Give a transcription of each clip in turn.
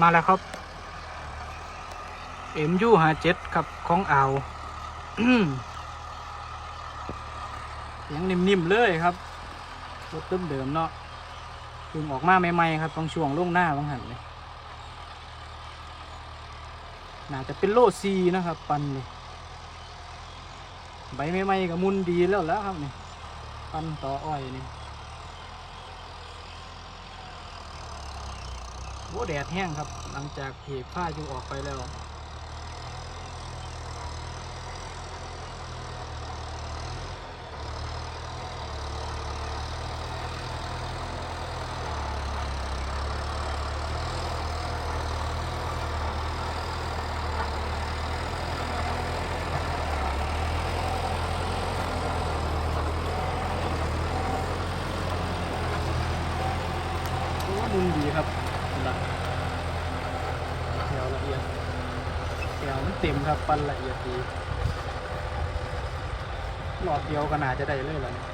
มาแล้วครับเอ็มยูหาเจ็ดครับของอ่าวเสียงนิ่มๆเลยครับรถเดิมๆเนาะเพิ่งออกมาใหม่ๆครับตรงช่วงล่วงหน้าบางหันเลยน่าจะเป็นโลซีนะครับ ปันเลยใบใหม่ๆกับมุนดีแล้วแล้วครับนี่ปันต่ออ้อยนี่ โอ้แดดแห้งครับ หลังจากเที่ผ้าอยู่ออกไปแล้วมุนดีครับละแถวละเอียด แถวมันเต็มครับปันละเอียดดีหลอดเดียวก็น่าจะได้เลยล่ะเลย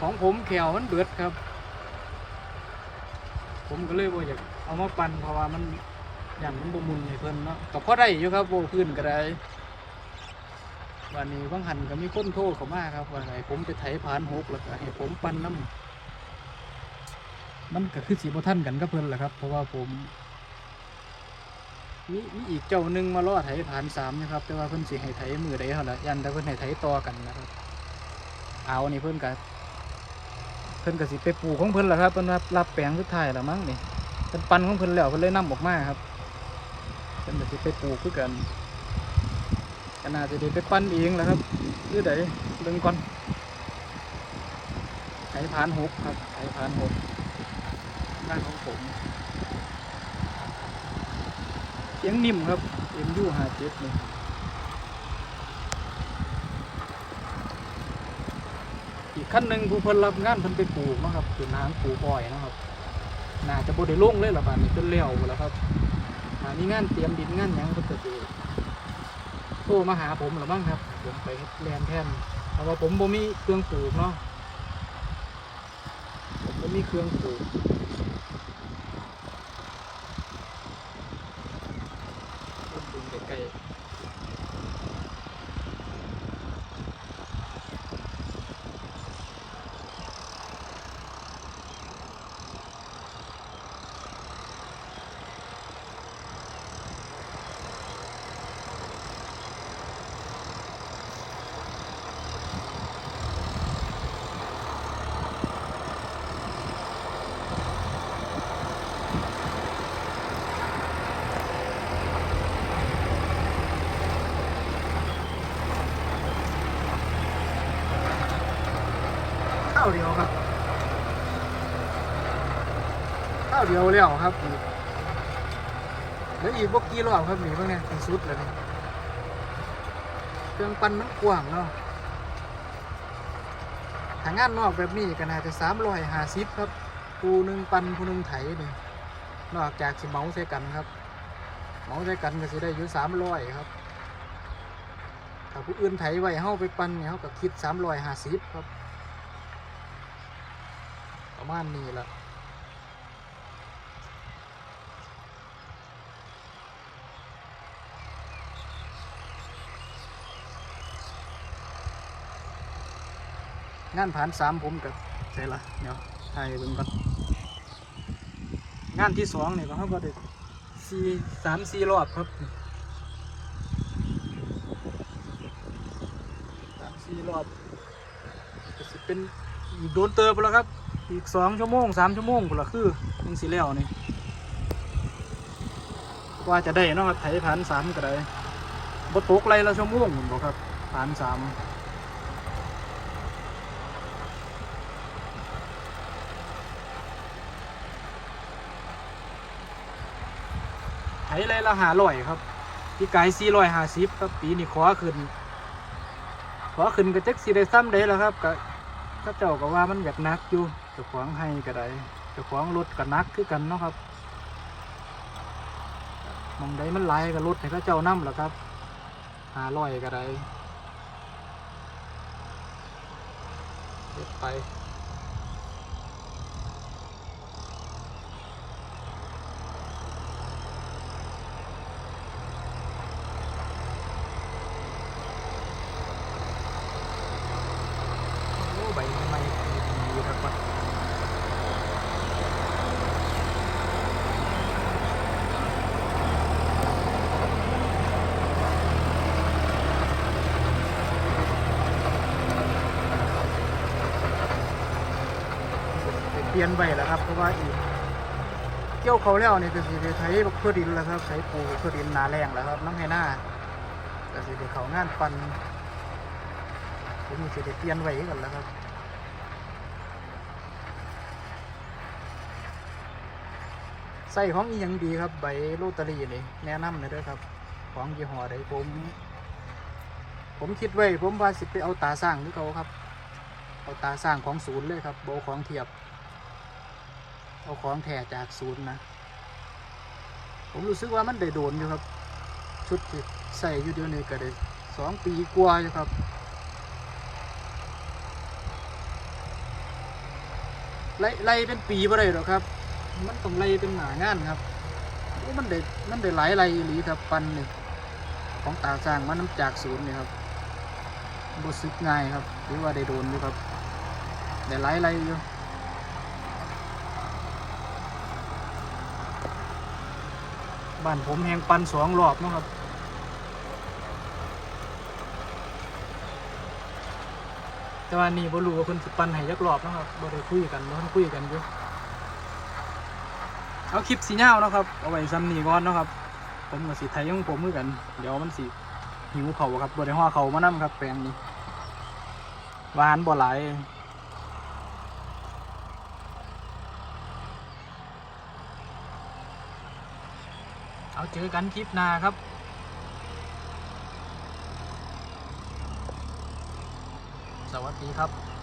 ของผมแขวมันเบิดครับ ผมก็เลยว่าอยากเอามาปั่นเพราะว่ามันอย่างมันบมุนให้เพิ่นเนาะก็พอได้อยู่ครับโบพื้นก็ได้วันนี้บางหันก็มีคนโทรเขามากครับว่าให้ผมไปไถผ่านหกแล้วก็ให้ผมปั่นน้ำมันก็คือสีบท่านกันก็เพิ่นแหละครับ เพราะว่าผม มีมีอีกเจ้าหนึ่งมาล่อไถผ่านสามนะครับ แต่ว่าเพิ่นสิให้ไถมือใดเท่าละยันแต่เพิ่นให้ไถต่อกันนะครับ เอานี่เพิ่นก็เพิ่นก็สิไปปลูกของเพิ่นแหละครับเพิ่นรับรับแปลงสุดท้ายแล้วมั้งนี่เพิ่นปันของเพิ่นแล้วเพิ่นเลยนํออกมาครับเพิ่นก็สิไปปลูกคือกันก็น่าจะได้ไปปั้นเองแหล้วครับคือไดเบิ่งก่อนไถผ่านหกครับไถผ่านหกด้านของผม สียงนิ่มครับ MU ห้าเจ็ดนี่อีกขั้นหนึ่งผู้เพิ่นรับงานเพิ่นไปปลูกนะครับคือน้ำปลูกอ้อยนะครับ น่าจะบ่ได้ลงเลยหรอกบาดนี้จนเลี้ยวแล้วครับหามีงานเตรียมดินงานยังเพิ่นก็สิโทรมาหาผมหรือบ้างครับผมไปเรียนแทนเพราะว่าผมบ่มีเครื่องปลูกเนาะผมบ่มีเครื่องปลูกาวเดียวครับข้าวเดียวแล้วครับอีกเหลืออีกบกกี่รอบครับหนีบ้างเนี่ยเป็นสุดเลยนี่เครื่องปั้นมันกว้างเนาะทางงานนอกแบบนี้ก็น่าจะสามร้อยห้าสิบครับผู้หนึ่งปันผู้หนึ่งไถนี่นอกจากสิเหมาใส่กันครับเหมาใส่กันก็สิได้อยู่สามร้อยครับถ้าผู้อื่นไถไว้เฮาไปปันเนี่ยเฮาก็คิดสามร้อยห้าสิบครับ ประมาณนี้ละงานผ่านสามผมกับใช่ละเดี๋ยวถ่ายเบิ่งก่อนงานที่สองเนี่ยเขาก็ได้สี่สามสี่รอบครับสามสี่รอบก็สิเป็นโดนเติบแล้วครับ อีกสองชั่วโมงสามชั่วโมงพุ่นละคือยังสิแล้วนี่ว่าจะได้นาะครับไถผ่านสามก็ได้บตกไรละชั่วโมงผมบอกครับผ่านสามไถไรละหาร้อยครับพี่ไก่สี่ร้อยหาสิบครับปีนี้ขอขึ้น ขอขึ้นก็จักสิได้ซ้ำได้แล้วครับก็ถ้าเจ้าก็ว่ามันอยากนักอยู่ จะขวางให้ก็ได้จะขวางรถกับนักคือกันเนาะครับมองได้มันไหลกับรถให้ก็เจ้าน้ำแหละครับหาลอยก็ได้เด็ดไปใบไม้ดีครับ ปเปลี่ยนใบแล้วครับ เพราะว่าอีกเกี่ยวเขาแล้วนี่ก็สิไปไถบักเพื่อดินแล้วครับไถปูเพื่อดินนาแรงแล้วครับน้ำให้หน้าก็สิไปเขางานปันผมสิไปเปลี่ยนไว้กันแล้วครับใส่ของอีหยังดีครับใบโรตารีนี่แนะนำเลยด้วยครับ ของยี่ห้อใดผม ผมคิดไว้ผมว่าสิไปเอาตาสร้างหรือเขาครับ เอาตาสร้างของศูนย์เลยครับโบของเทียบ เอาของแท้จากศูนย์นะ ผมรู้สึกว่ามันได้โดนอยู่ครับ ชุดที่ใส่อยู่เดียวนี้ก็ได้สองปีกว่าอยู่ครับ ไล่ไล่เป็นปีบ่ได้หรอกครับ มันต้องไล่เป็นหนางานครับโอ้มันได้มันได้หลายไล่หลีครับปันนี่ของตาสร้างมันน้ำจากศูนย์นี่ครับบ่ซึกง่ายครับหรือว่าได้โดนอยู่ครับได้หลายไล่อยู่ บ้านผมแหงปันสองรอบนะครับแต่ว่านี่บ่รู้ว่าเพิ่นสิปันให้ยักรอบนะครับบ่ได้คุยกันบ่ทันคุยกันอยู่เอาคลิปสียาเนาะครับเอาไว้ซ้ำนี้ก่อนเนาะครับ ผมกับสีไทยของผมเหมือนกัน เดี๋ยวมันสิหิวเขาครับบ่ได้ห่อเขามานํครับแปลงนี้หวานบ่หลาย เอาเจอกันคลิปหน้าครับสวัสดีครับ